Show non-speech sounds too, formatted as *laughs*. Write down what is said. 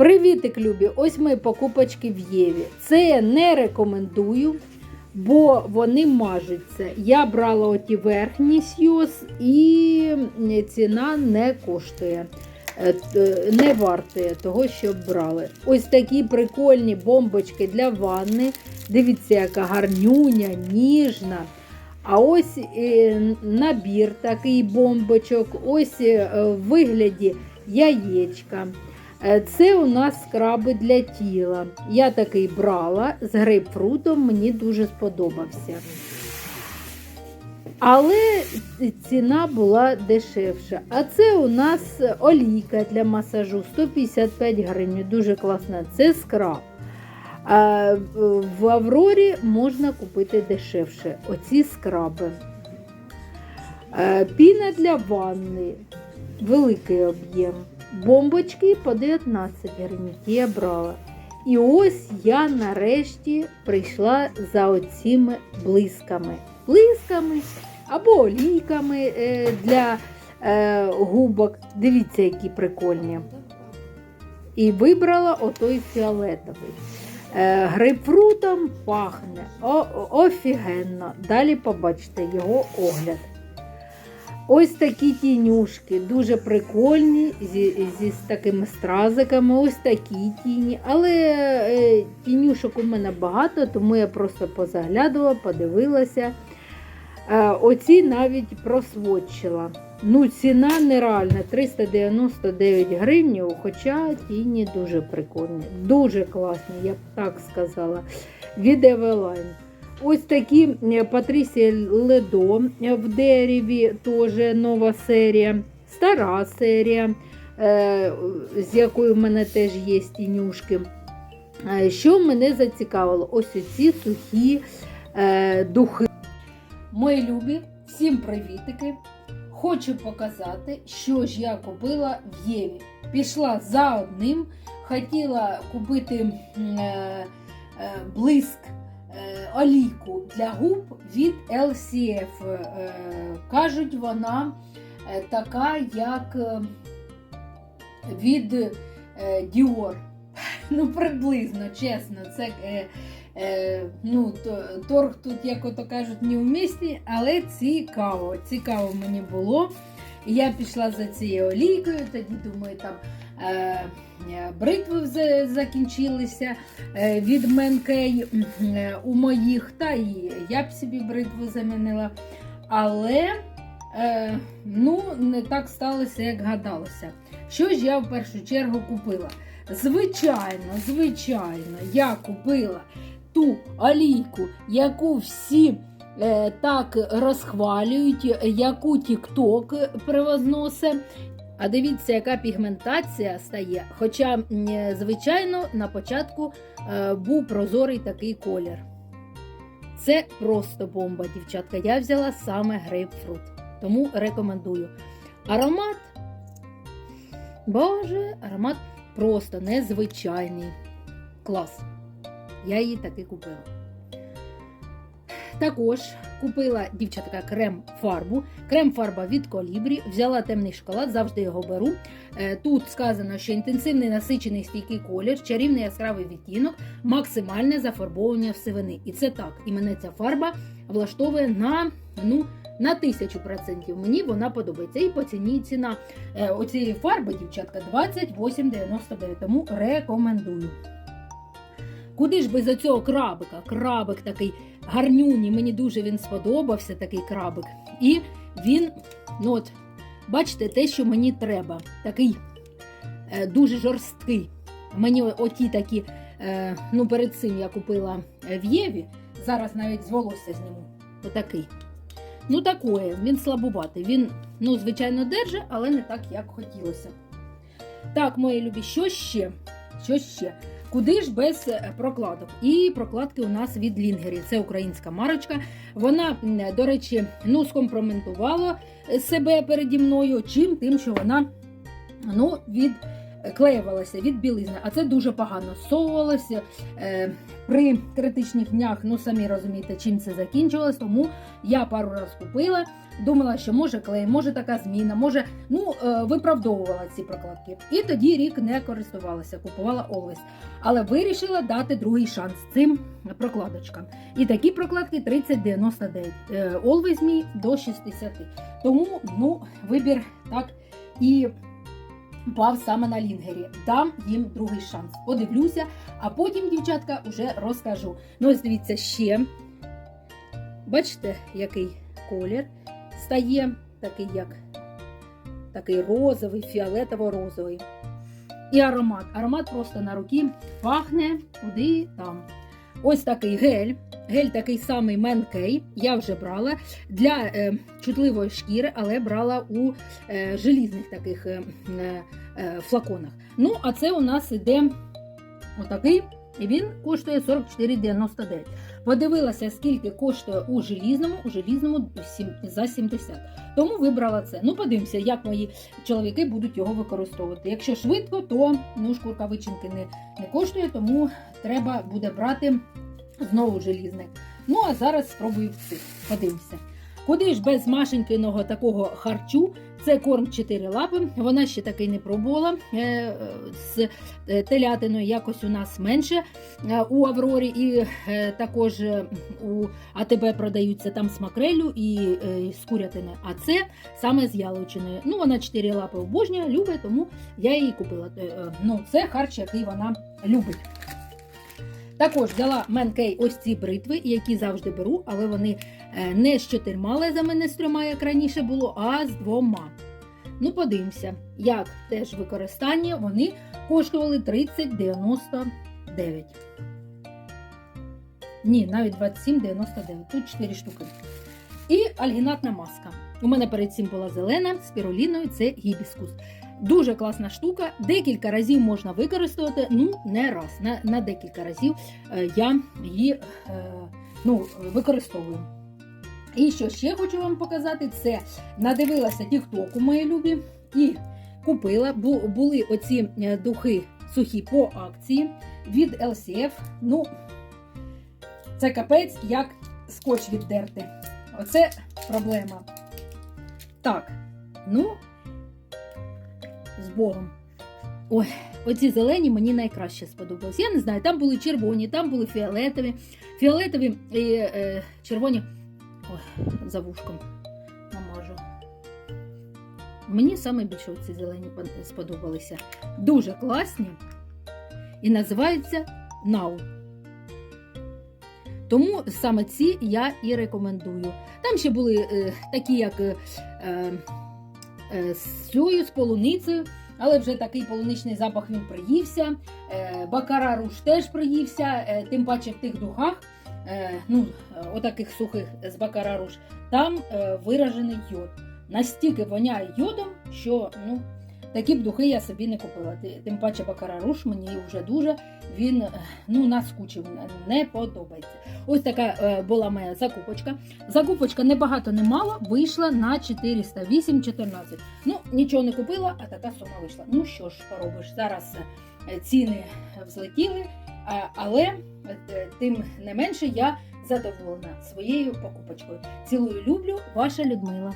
Привітик, любі! Ось мої покупочки в Єві. Це я не рекомендую, бо вони мажуться. Я брала оті верхні сьоз і ціна не коштує. Е, Не вартує того, що брали. Ось такі прикольні бомбочки для ванни. Дивіться, яка гарнюня, ніжна. А ось е, набір такий бомбочок, ось е, в вигляді яєчка. Е, Це у нас скраби для тіла. Я такий брала з грейпфрутом, мені дуже сподобався. Але ціна була дешевша. А це у нас олійка для масажу 155 гривень. Дуже класна. Це скраб. А в Аврорі можна купити дешевше. Оці скраби. Е, Піна для ванни. Великий об'єм. Бомбочки по 19 гривень. Я брала. І ось я нарешті прийшла за оціми блисками. Блисками або олійками е, для е, губок. Дивіться, які прикольні. І вибрала отой фіолетовий. Е, грейпфрутом пахне. Офігенно. Далі побачите його огляд. Ось такі тінюшки, дуже прикольні, зі, зі з такими стразиками, ось такі тіні. Але е, тінюшок у мене багато, тому я просто позаглядувала, подивилася. Е, оці навіть просводчила. Ну, ціна нереальна 399 гривень, хоча тіні дуже прикольні, дуже класні, я б так сказала. Від Eveline. Ось такі е, Патрісія Ледо в дереві, теж нова серія, стара серія, е, з якою в мене теж є тінюшки. Е, Що мене зацікавило? Ось ці сухі е, духи. Мої любі, всім привітики! Хочу показати, що ж я купила в Єві. Пішла за одним, хотіла купити е, е, блиск е, олійку для губ від LCF. Е, кажуть, вона е, така, як е, від е, Dior. *laughs* Ну, приблизно, чесно, це е, е, ну, торг тут, як ото кажуть, не в місті, але цікаво. Цікаво мені було. Я пішла за цією олійкою, тоді думаю, там е, е, бритви закінчилися е, від Менкей е, у моїх, та і я б собі бритву замінила. Але е, ну, не так сталося, як гадалося. Що ж я в першу чергу купила? Звичайно, звичайно, я купила ту олійку, яку всі е, так розхвалюють, яку TikTok привозносить. А дивіться, яка пігментація стає. Хоча, е, звичайно, на початку е, був прозорий такий колір. Це просто бомба, дівчатка. Я взяла саме грейпфрут. Тому рекомендую. Аромат. Боже, аромат просто незвичайний. Клас. Я її таки купила. Також купила дівчатка крем-фарбу. Крем-фарба від колібрі. Взяла темний шоколад, завжди його беру. Е, Тут сказано, що інтенсивний насичений стійкий колір, чарівний яскравий відтінок, максимальне зафарбовування в сивини. І це так. І мене ця фарба влаштовує на ну, на тисячу процентів. Мені вона подобається. І по ціні ціна е, оцієї фарби, дівчатка, 28,99. Тому рекомендую. Куди ж без цього крабика? Крабик такий гарнюній, мені дуже він сподобався, такий крабик. І він, ну от, бачите, те, що мені треба. Такий е, дуже жорсткий. Мені оті такі, е, ну перед цим я купила е, в Єві. Зараз навіть з волосся зніму. Отакий. Ну, такое, він слабуватий. Він, ну, звичайно, держить, але не так, як хотілося. Так, мої любі, що ще? Що ще? Куди ж без е, прокладок? І прокладки у нас від Лінгері. Це українська марочка. Вона, до речі, ну, скомпроментувала себе переді мною. Чим? Тим, що вона ну, від е, клеювалася від білизни, а це дуже погано. Совувалося е, при критичних днях, ну самі розумієте, чим це закінчилось. Тому я пару разів купила. Думала, що може клей, може така зміна, може ну е, виправдовувала ці прокладки. І тоді рік не користувалася, купувала Always. Але вирішила дати другий шанс цим прокладочкам. І такі прокладки 3099. Е, Always мій до 60. Тому ну, вибір так і пав саме на лінгері. Дам їм другий шанс. Подивлюся, а потім, дівчатка, вже розкажу. Ну, ось дивіться ще. Бачите, який колір стає, такий як такий розовий, фіолетово-розовий. І аромат. Аромат просто на руки пахне куди там. Ось такий гель. Гель такий самий Менкей. Я вже брала для е, чутливої шкіри, але брала у е, желізних таких е, е, е, флаконах. Ну, а це у нас іде отакий, і він коштує 44,99. Подивилася, скільки коштує у желізному, у желізному за 70. Тому вибрала це. Ну, подивимося, як мої чоловіки будуть його використовувати. Якщо швидко, то ну, шкурка вичинки не, не коштує, тому треба буде брати знову желізне. Ну, а зараз спробую цих. Подивимося. Куди ж без Машенькиного такого харчу? Це корм 4 лапи. Вона ще такий не пробувала е, е, з е, телятиною. Якось у нас менше у Аврорі, і також у АТБ продаються там з макрелю і з курятини. А це саме з яловичиною. Ну, вона 4 лапи обожнює, любить, тому я її купила. Ну, це харч, який вона любить. Також взяла Менкей ось ці бритви, які завжди беру, але вони е, не з чотирма лезами, не з трьома, як раніше було, а з двома. Ну, подивимося, як теж використання вони коштували 30,99. Ні, навіть 27,99. Тут 4 штуки. І альгінатна маска. У мене перед цим була зелена з піроліною, це гібіскус. Дуже класна штука. Декілька разів можна використовувати, ну не раз. На, на декілька разів е, я її е, ну, використовую. І що ще хочу вам показати, це надивилася тіктоку мої любі і купила. Бу- були оці е, духи сухі по акції від LCF. Ну, це капець, як скотч віддерти. Оце проблема. Так, ну, з Богом. Ой, оці зелені мені найкраще сподобалось. Я не знаю, там були червоні, там були фіолетові. Фіолетові і е, червоні. Ой, за вушком намажу. Мені саме більше ці зелені сподобалися. Дуже класні. І називаються Нау. Тому саме ці я і рекомендую. Там ще були е, такі, як е, е, з цією, з полуницею, але вже такий полуничний запах він приївся. Е, Бакара руш теж приївся, е, тим паче в тих духах, е, ну, е, отаких сухих з бакара руш, там е, виражений йод. Настільки воняє йодом, що ну, такі б духи я собі не купила. Тим паче бакара руш мені вже дуже він е, ну, наскучив, не подобається. Ось така е, була моя закупочка. Закупочка небагато не мало, вийшла на 408,14. Ну, нічого не купила, а така сума вийшла. Ну що ж поробиш, зараз е, ціни взлетіли, але тим не менше я задоволена своєю покупочкою. Цілую люблю, ваша Людмила.